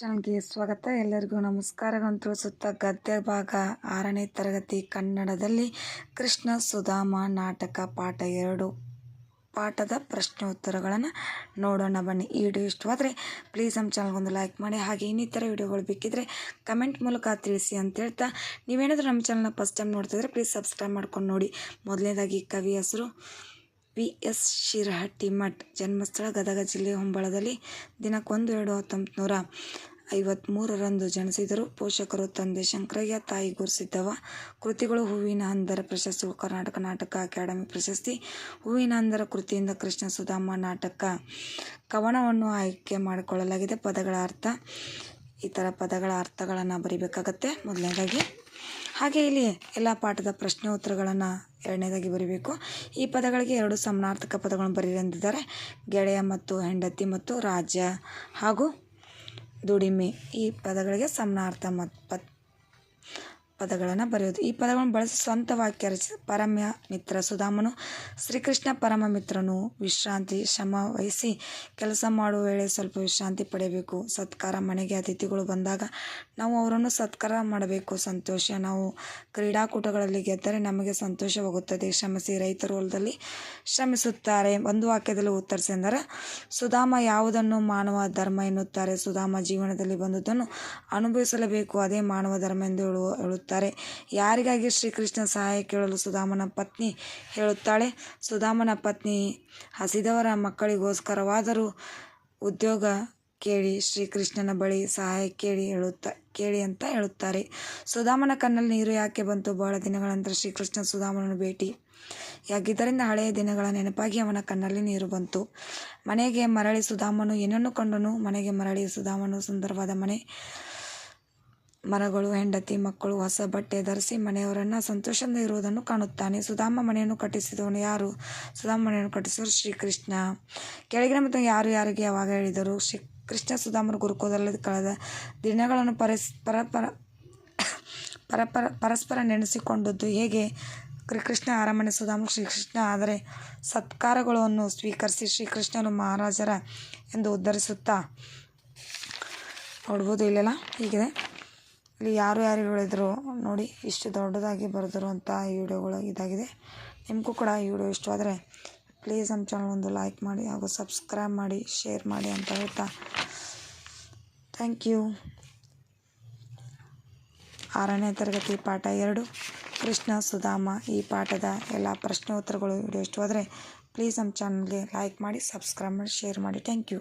ಚಾನಲ್ಗೆ ಸ್ವಾಗತ. ಎಲ್ಲರಿಗೂ ನಮಸ್ಕಾರಗಳನ್ನು ತಿಳಿಸುತ್ತಾ ಗದ್ಯ ಭಾಗ ಆರನೇ ತರಗತಿ ಕನ್ನಡದಲ್ಲಿ ಕೃಷ್ಣ ಸುಧಾಮ ನಾಟಕ ಪಾಠ ಎರಡು ಪಾಠದ ಪ್ರಶ್ನೆ ಉತ್ತರಗಳನ್ನು ನೋಡೋಣ ಬನ್ನಿ. ಈ ವಿಡಿಯೋ ಇಷ್ಟವಾದರೆ ಪ್ಲೀಸ್ ನಮ್ಮ ಚಾನಲ್ಗೊಂದು ಲೈಕ್ ಮಾಡಿ, ಹಾಗೆ ಇನ್ನಿತರ ವಿಡಿಯೋಗಳು ಬೇಕಿದ್ದರೆ ಕಮೆಂಟ್ ಮೂಲಕ ತಿಳಿಸಿ ಅಂತ ಹೇಳ್ತಾ. ನೀವೇನಾದರೂ ನಮ್ಮ ಚಾನಲ್ನ ಫಸ್ಟ್ ಟೈಮ್ ನೋಡ್ತಿದ್ರೆ ಪ್ಲೀಸ್ ಸಬ್ಸ್ಕ್ರೈಬ್ ಮಾಡ್ಕೊಂಡು ನೋಡಿ. ಮೊದಲನೇದಾಗಿ ಕವಿ ಹೆಸರು ಪಿ ಎಸ್ ಶಿರಹಟ್ಟಿ ಮಠ್ ಜನ್ಮಸ್ಥಳ ಗದಗ ಜಿಲ್ಲೆ, ಹೊಂಬಳದಲ್ಲಿ. ದಿನಕ್ಕೊಂದು, ಎರಡು ಹತ್ತೊಂಬತ್ತು ನೂರ ಐವತ್ತ್ಮೂರರಂದು ಜನಿಸಿದರು. ಪೋಷಕರು ತಂದೆ ಶಂಕರಯ್ಯ, ತಾಯಿ ಗುರುಸಿದ್ದವ ಕೃತಿಗಳು ಹೂವಿನ ಹಂದರ ಪ್ರಶಸ್ತಿ, ಕರ್ನಾಟಕ ನಾಟಕ ಅಕಾಡೆಮಿ ಪ್ರಶಸ್ತಿ ಹೂವಿನ ಹಂದರ ಕೃತಿಯಿಂದ ಕೃಷ್ಣ ಸುಧಾಮ ನಾಟಕ ಕವನವನ್ನು ಆಯ್ಕೆ ಮಾಡಿಕೊಳ್ಳಲಾಗಿದೆ. ಪದಗಳ ಅರ್ಥ ಈ ಥರ ಪದಗಳ ಅರ್ಥಗಳನ್ನು ಬರಿಬೇಕಾಗತ್ತೆ ಮೊದಲನೇದಾಗಿ. ಹಾಗೆ ಇಲ್ಲಿ ಎಲ್ಲ ಪಾಠದ ಪ್ರಶ್ನೆ ಉತ್ತರಗಳನ್ನು ಎರಡನೇದಾಗಿ ಬರೀಬೇಕು. ಈ ಪದಗಳಿಗೆ ಎರಡು ಸಮನಾರ್ಥಕ ಪದಗಳನ್ನು ಬರೀರಿ ಎಂದಿದ್ದಾರೆ ಗೆಳೆಯ ಮತ್ತು ಹೆಂಡತಿ ಮತ್ತು ರಾಜ್ಯ ಹಾಗೂ ದುಡಿಮೆ ಈ ಪದಗಳಿಗೆ ಸಮನಾರ್ಥ ಮತ್ತು ಪತ್ ಪದಗಳನ್ನು ಬರೆಯೋದು. ಈ ಪದಗಳನ್ನು ಬಳಸಿ ಸ್ವಂತ ವಾಕ್ಯ ರಚಿಸಿ. ಪರಮ ಮಿತ್ರ ಸುಧಾಮನು, ಶ್ರೀಕೃಷ್ಣ ಪರಮ ಮಿತ್ರನು, ವಿಶ್ರಾಂತಿ ಶ್ರಮ ವಹಿಸಿ ಕೆಲಸ ಮಾಡುವ ವೇಳೆ ಸ್ವಲ್ಪ ವಿಶ್ರಾಂತಿ ಪಡೆಯಬೇಕು. ಸತ್ಕಾರ ಮನೆಗೆ ಅತಿಥಿಗಳು ಬಂದಾಗ ನಾವು ಅವರನ್ನು ಸತ್ಕಾರ ಮಾಡಬೇಕು. ಸಂತೋಷ, ನಾವು ಕ್ರೀಡಾಕೂಟಗಳಲ್ಲಿ ಗೆದ್ದರೆ ನಮಗೆ ಸಂತೋಷವಾಗುತ್ತದೆ. ಶ್ರಮಿಸಿ ರೈತರು ಹೊಲದಲ್ಲಿ ಶ್ರಮಿಸುತ್ತಾರೆ. ಒಂದು ವಾಕ್ಯದಲ್ಲಿ ಉತ್ತರಿಸಿ ಎಂದರೆ, ಸುಧಾಮ ಯಾವುದನ್ನು ಮಾನವ ಧರ್ಮ ಎನ್ನುತ್ತಾರೆ? ಸುಧಾಮ ಜೀವನದಲ್ಲಿ ಬಂದುದನ್ನು ಅನುಭವಿಸಲೇಬೇಕು. ಅದೇ ಮಾನವ ಧರ್ಮ ಎಂದು ಹೇಳುವ ಯಾರಿಗಾಗಿ ಶ್ರೀಕೃಷ್ಣ ಸಹಾಯ ಕೇಳಲು ಸುಧಾಮನ ಪತ್ನಿ ಹೇಳುತ್ತಾಳೆ? ಸುಧಾಮನ ಪತ್ನಿ ಹಸಿದವರ ಮಕ್ಕಳಿಗೋಸ್ಕರವಾದರೂ ಉದ್ಯೋಗ ಕೇಳಿ ಶ್ರೀಕೃಷ್ಣನ ಬಳಿ ಸಹಾಯ ಕೇಳಿ ಹೇಳುತ್ತಾ, ಕೇಳಿ ಅಂತ ಹೇಳುತ್ತಾರೆ. ಸುಧಾಮನ ಕಣ್ಣಲ್ಲಿ ನೀರು ಯಾಕೆ ಬಂತು? ಬಹಳ ದಿನಗಳ ನಂತರ ಶ್ರೀಕೃಷ್ಣ ಸುಧಾಮನನ್ನು ಭೇಟಿ ಯಾಗಿದ್ದರಿಂದ ಹಳೆಯ ದಿನಗಳ ನೆನಪಾಗಿ ಅವನ ಕಣ್ಣಲ್ಲಿ ನೀರು ಬಂತು. ಮನೆಗೆ ಮರಳಿ ಸುಧಾಮನು ಏನನ್ನು ಕಂಡನು? ಮನೆಗೆ ಮರಳಿ ಸುಧಾಮನು ಸುಂದರವಾದ ಮನೆ ಮರಗಳು, ಹೆಂಡತಿ, ಮಕ್ಕಳು, ಹೊಸ ಬಟ್ಟೆ ಧರಿಸಿ ಮನೆಯವರನ್ನು ಸಂತೋಷದಿಂದ ಇರುವುದನ್ನು ಕಾಣುತ್ತಾನೆ. ಸುಧಾಮ ಮನೆಯನ್ನು ಕಟ್ಟಿಸಿದವನು ಯಾರು? ಸುಧಾಮ ಮನೆಯನ್ನು ಕಟ್ಟಿಸಿದವರು ಶ್ರೀಕೃಷ್ಣ. ಕೆಳಗಿನ ಮತ್ತು ಯಾರು ಯಾರಿಗೆ ಯಾವಾಗ ಹೇಳಿದರು? ಶ್ರೀ ಕೃಷ್ಣ ಸುಧಾಮರು ಗುರುಕುಲದಲ್ಲಿ ಕಳೆದ ದಿನಗಳನ್ನು ಪರಸ್ಪರ ಪರಪರ ಪರಪರ ಪರಸ್ಪರ ನೆನೆಸಿಕೊಂಡದ್ದು ಹೇಗೆ? ಕೃಷ್ಣ ಅರಮನೆ ಸುಧಾಮ, ಶ್ರೀಕೃಷ್ಣ ಆದರೆ ಸತ್ಕಾರಗಳನ್ನು ಸ್ವೀಕರಿಸಿ ಶ್ರೀಕೃಷ್ಣನು ಮಹಾರಾಜರ ಎಂದು ಉದ್ಧರಿಸುತ್ತಾ ನೋಡ್ಬೋದು ಇಲ್ಲೆಲ್ಲ? ಹೀಗಿದೆ. ಇಲ್ಲಿ ಯಾರು ಯಾರು ಹೇಳಿದ್ರು ನೋಡಿ ಇಷ್ಟು ದೊಡ್ಡದಾಗಿ ಬರೆದಿರುವಂಥ ಈ ವಿಡಿಯೋಗಳು ಇದಾಗಿದೆ. ನಿಮಗೂ ಕೂಡ ಈ ವಿಡಿಯೋ ಇಷ್ಟವಾದರೆ ಪ್ಲೀಸ್ ನಮ್ಮ ಚಾನಲ್ ಒಂದು ಲೈಕ್ ಮಾಡಿ ಹಾಗೂ ಸಬ್ಸ್ಕ್ರೈಬ್ ಮಾಡಿ ಶೇರ್ ಮಾಡಿ ಅಂತ ಹೇಳ್ತಾ ಥ್ಯಾಂಕ್ ಯು ಆರನೇ ತರಗತಿ ಪಾಠ ಎರಡು. ಕೃಷ್ಣ ಸುಧಾಮ ಈ ಪಾಠದ ಎಲ್ಲ ಪ್ರಶ್ನೆ ಉತ್ತರಗಳು ವಿಡಿಯೋ ಇಷ್ಟವಾದರೆ ಪ್ಲೀಸ್ ನಮ್ಮ ಚಾನಲ್ಗೆ ಲೈಕ್ ಮಾಡಿ ಸಬ್ಸ್ಕ್ರೈಬ್ ಮಾಡಿ ಶೇರ್ ಮಾಡಿ. Thank you